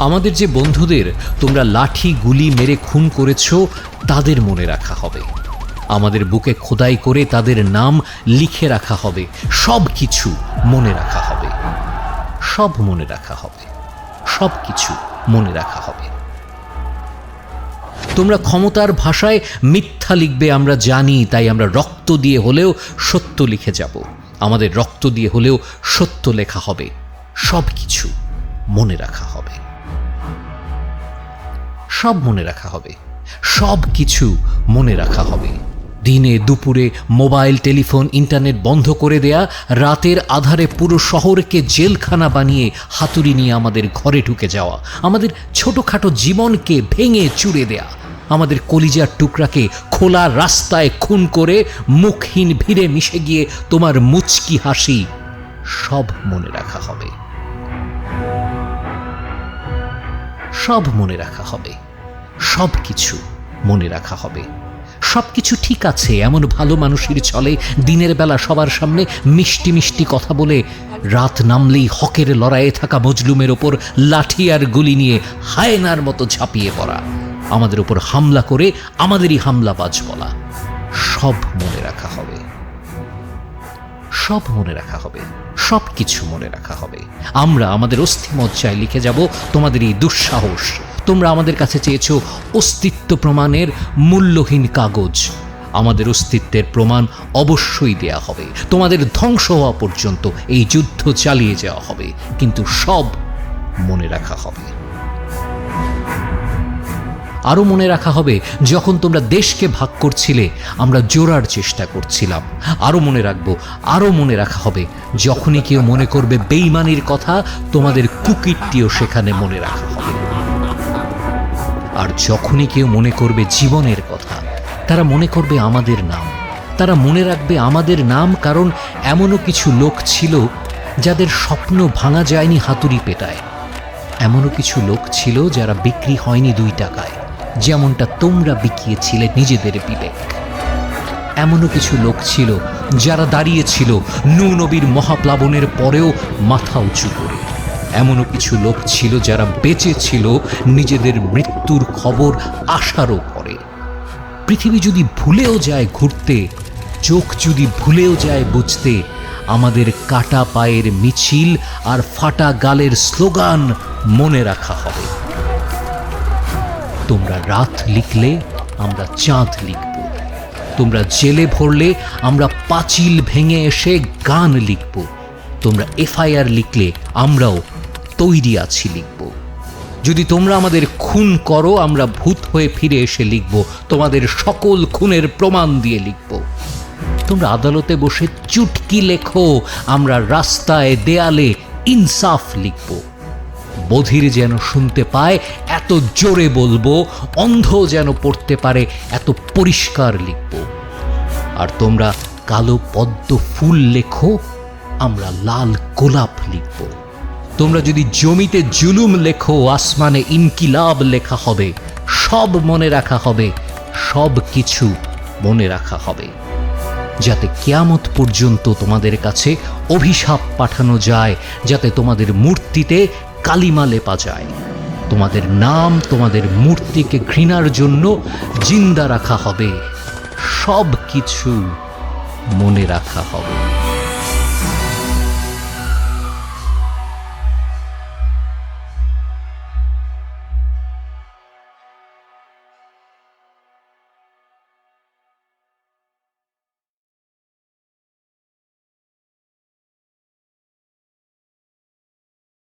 আমাদের যে বন্ধুদের তোমরা লাঠি, গুলি মেরে খুন করেছ, তাদের মনে রাখা হবে। আমাদের বুকে খোদাই করে তাদের নাম লিখে রাখা হবে। সব কিছু মনে রাখা হবে। সব মনে রাখা হবে। সব কিছু মনে রাখা হবে। তোমরা ক্ষমতার ভাষায় মিথ্যা লিখবে, আমরা জানি, তাই আমরা রক্ত দিয়ে হলেও সত্য লিখে যাব। আমাদের রক্ত দিয়ে হলেও সত্য লেখা হবে। সব কিছু মনে রাখা হবে। সব মনে রাখা হবে। সব কিছু মনে রাখা হবে। দিনে দুপুরে মোবাইল, টেলিফোন, ইন্টারনেট বন্ধ করে দেয়া, রাতের আধারে পুরো শহরকে জেলখানা বানিয়ে হাতুড়ি নিয়ে আমাদের ঘরে ঢুকে যাওয়া, আমাদের ছোটোখাটো জীবনকে ভেঙে চুড়ে দেয়া, আমাদের কলিজার টুকরাকে খোলা রাস্তায় খুন করে মুখহীন ভিড়ে মিশে গিয়ে তোমার মুচকি হাসি সব মনে রাখা হবে। সব মনে রাখা হবে। সব কিছু মনে রাখা হবে। সব কিছু ঠিক আছে, এমন ভালো মানুষের চলে দিনের বেলা সবার সামনে মিষ্টি মিষ্টি কথা বলে রাত নামলেই হকের লড়াইয়ে থাকা মজলুমের ওপর লাঠি আর গুলি নিয়ে হায়নার মতো ঝাঁপিয়ে পড়া। আমাদের ওপর হামলা করে আমাদেরই হামলাবাজ বলা। সব মনে রাখা হবে। সব মনে রাখা হবে। সব কিছু মনে রাখা হবে। আমরা আমাদের অস্থিমজ্জায় লিখে যাব তোমাদের এই দুঃসাহস। তোমরা আমাদের কাছে চেয়েছো অস্তিত্ব প্রমাণের মূল্যহীন কাগজ। আমাদের অস্তিত্বের প্রমাণ অবশ্যই দেয়া হবে। তোমাদের ধ্বংস হওয়া পর্যন্ত এই যুদ্ধ চালিয়ে যাওয়া হবে। কিন্তু সব মনে রাখা হবে। আরও মনে রাখা হবে, যখন তোমরা দেশকে ভাগ করছিলে, আমরা জোরার চেষ্টা করছিলাম। আরও মনে রাখব, আরও মনে রাখা হবে, যখনই কেউ মনে করবে বেইমানির কথা, তোমাদের কুকিরটিও সেখানে মনে রাখা হবে। আর যখনই কেউ মনে করবে জীবনের কথা, তারা মনে করবে আমাদের নাম। তারা মনে রাখবে আমাদের নাম কারণ এমনও কিছু লোক ছিল যাদের স্বপ্ন ভাঙা যায়নি হাতুড়ি পেটায়। এমনও কিছু লোক ছিল যারা বিক্রি হয়নি দুই টাকায়, যেমনটা তোমরা বিকিয়েছিলে নিজেদের বিবেক। এমনও কিছু লোক ছিল যারা দাঁড়িয়েছিল নূ নবীর মহাপ্লাবনের পরেও মাথা উঁচু করে। এমনও কিছু লোক ছিল যারা বেঁচে ছিল নিজেদের মৃত্যুর খবর আসারও পরে। পৃথিবী যদি ভুলেও যায় ঘুরতে, চোখ যদি ভুলেও যায় বুঝতে, আমাদের কাটা পায়ের মিছিল আর ফাটা গালের স্লোগান মনে রাখা হবে। তোমরা রাত লিখলে, আমরা চাঁদ লিখব। তোমরা জেলে ভরলে, আমরা পাঁচিল ভেঙে এসে গান লিখব। তোমরা এফআইআর লিখলে, আমরাও তৈরি আছি লিখব। যদি তোমরা আমাদের খুন করো, আমরা ভূত হয়ে ফিরে এসে লিখব। তোমাদের সকল খুনের প্রমাণ দিয়ে লিখব। তোমরা আদালতে বসে চুটকি লেখো, আমরা রাস্তায় দেয়ালে ইনসাফ লিখব। বধির যেন শুনতে পায়, এত জোরে বলব। অন্ধ যেন পড়তে পারে, এত পরিষ্কার লিখব। আর তোমরা কালো পদ্ম ফুল লেখো, আমরা লাল গোলাপ লিখব। তোমরা যদি জমিতে জুলুম লেখো, আসমানে ইনকিলাব লেখা হবে, সব মনে রাখা হবে, সব কিছু মনে রাখা হবে। যাতে কেয়ামত পর্যন্ত তোমাদের কাছে অভিশাপ পাঠানো যায়, যাতে তোমাদের মূর্তিতে কালিমা লেপা যায়। তোমাদের নাম তোমাদের মূর্তিকে ঘৃণার জন্য জিন্দা রাখা হবে, সব কিছু মনে রাখা হবে।